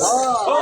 Oh.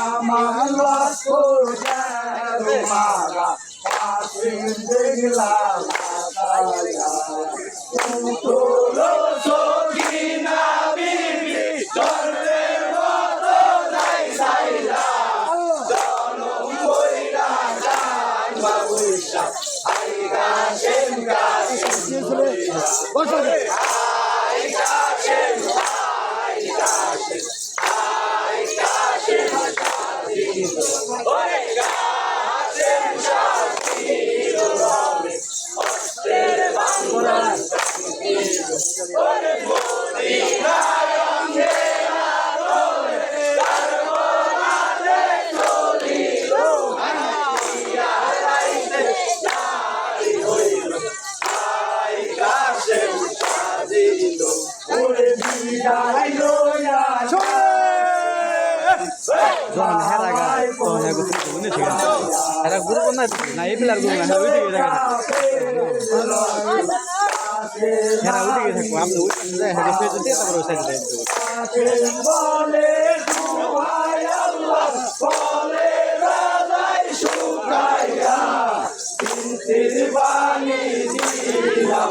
আমার লক্ষ্য যেন মারা কাছে দেখলাম তোলো সখিনা বিবি জন্মের মতো যাই যাইলা জনম কইরা যাই বাবুসা আই গাছেন গাছেন যখন হেরা গা তখন হ্যাঁ গুরু বুঝে ঠিক আছে হেরা গুরু না না এই পিলার গুরু না ওই দিকে দেখা হেরা ওই দিকে থাকব আপনি ওই দিকে যায় হেরা ফেরত দিয়ে তারপর ওই সাইডে দেন বলে দুহাই আল্লাহ বলে রাজাই শুকাইয়া তিনটির বাণী দিলাম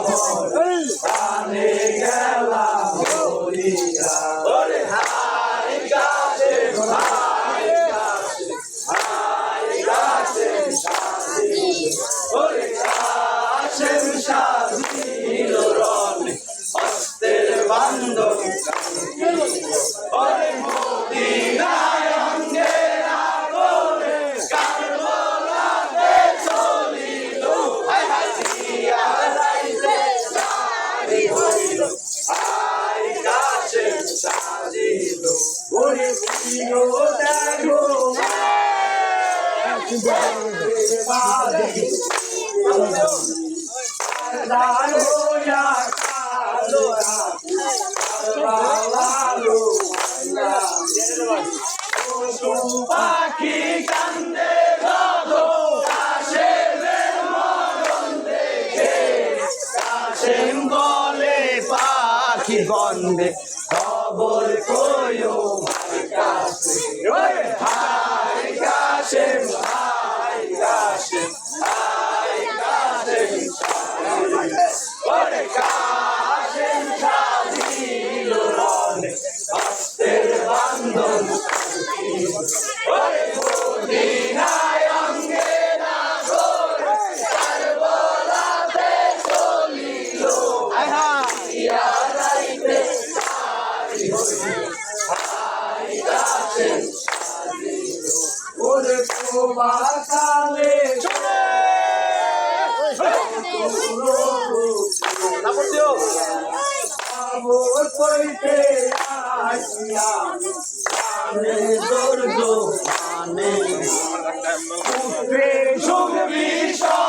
পাখি কান্দে বলে পাখি গন্ধে খবর কইও ভাই কাছে ওরে হাই কাশে হাই কাশে হাই কাশে ওরে কাশে সাজিল রনে হস্তের বান্ধন ওরে মদিনায় অঙ্গেরা করে কারবালাতে চলিল ইয়া রাইতে সারি হইল হাই গাছে সাজিল ওরে তোমার কালে কইতে আসিয়া কানে দর্দ মানে উঠে সুখ বিষম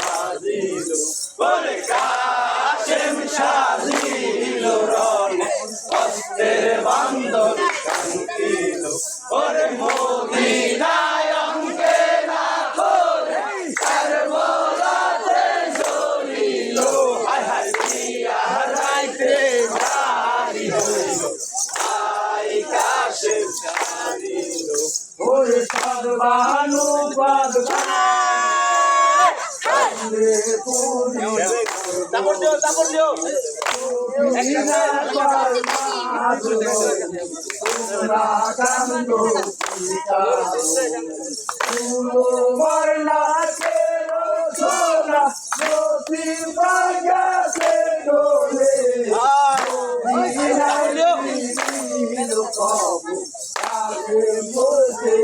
Ah পাবো তাদের মধ্যে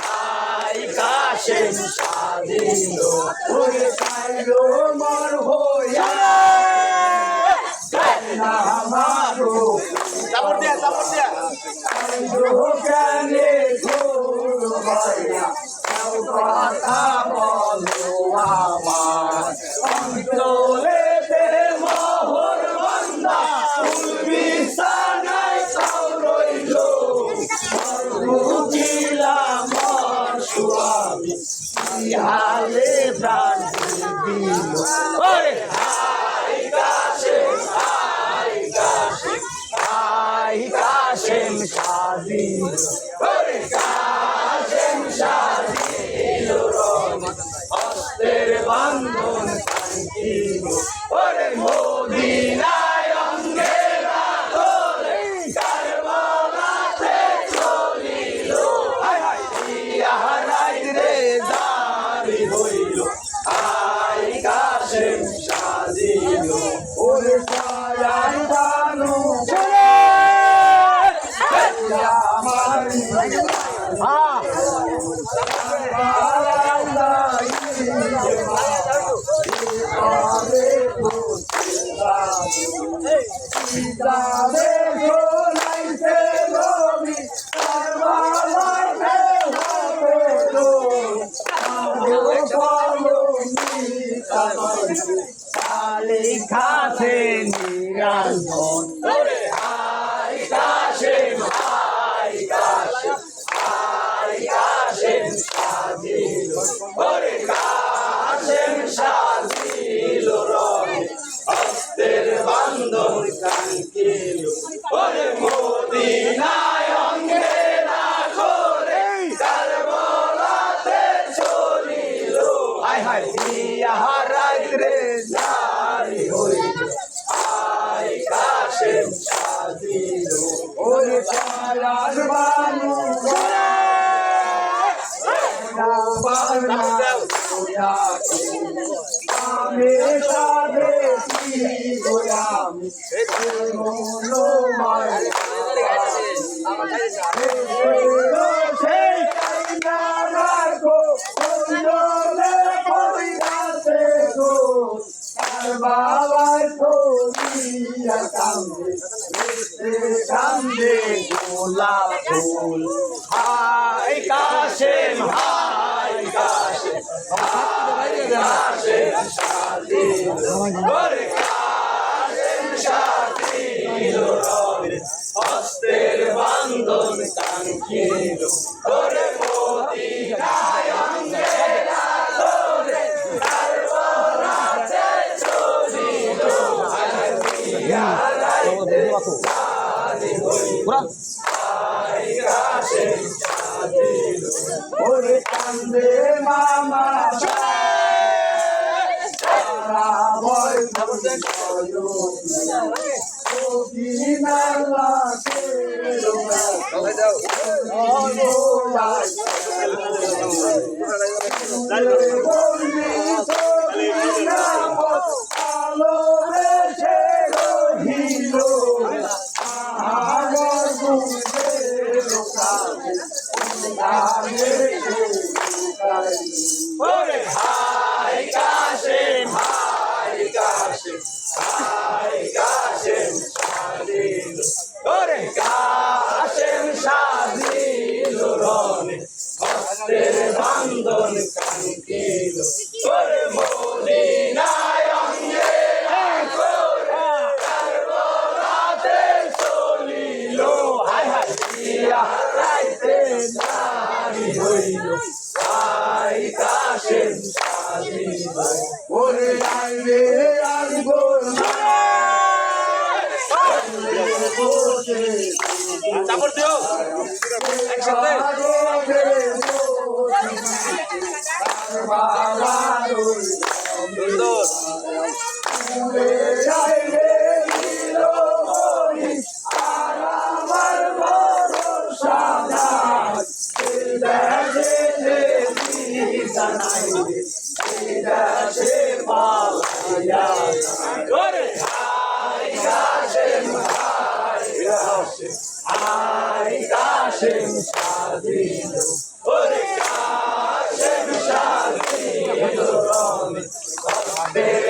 তাই কাশেম স্বাধীন ওরে চাইলো মর হইয়া আমারো তারপর দিয়া তারপর দিয়া কেনে ঘোরা কথা বলো আমার অন্তরে আমি হালে প্রাণ দিল ওরে কাশেম শাদি ওরে কাশেম শাদি রহমত অস্তের বন্ধন শান্তি ওরে মোর Thank you. Dale, সুন্দর Amém.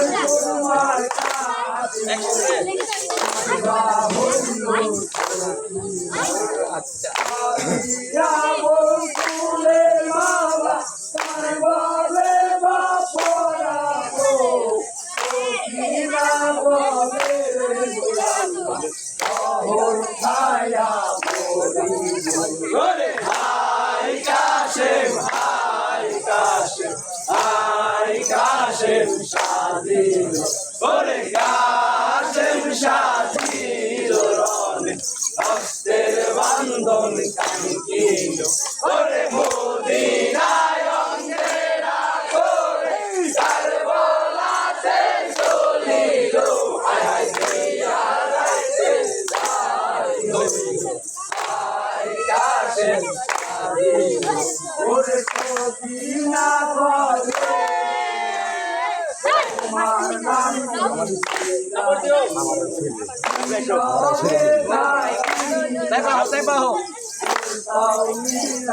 আচ্ছা Hashem, Hashem, Hashem, Hashem, হস্তের বান্ধন কাঙ্কিল ওরে মোদী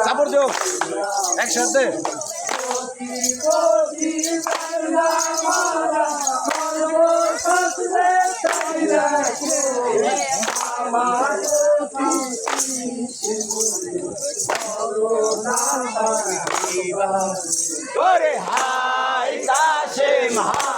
চাপড় যোগ একসাথে ওরে হাই কাশেম হাই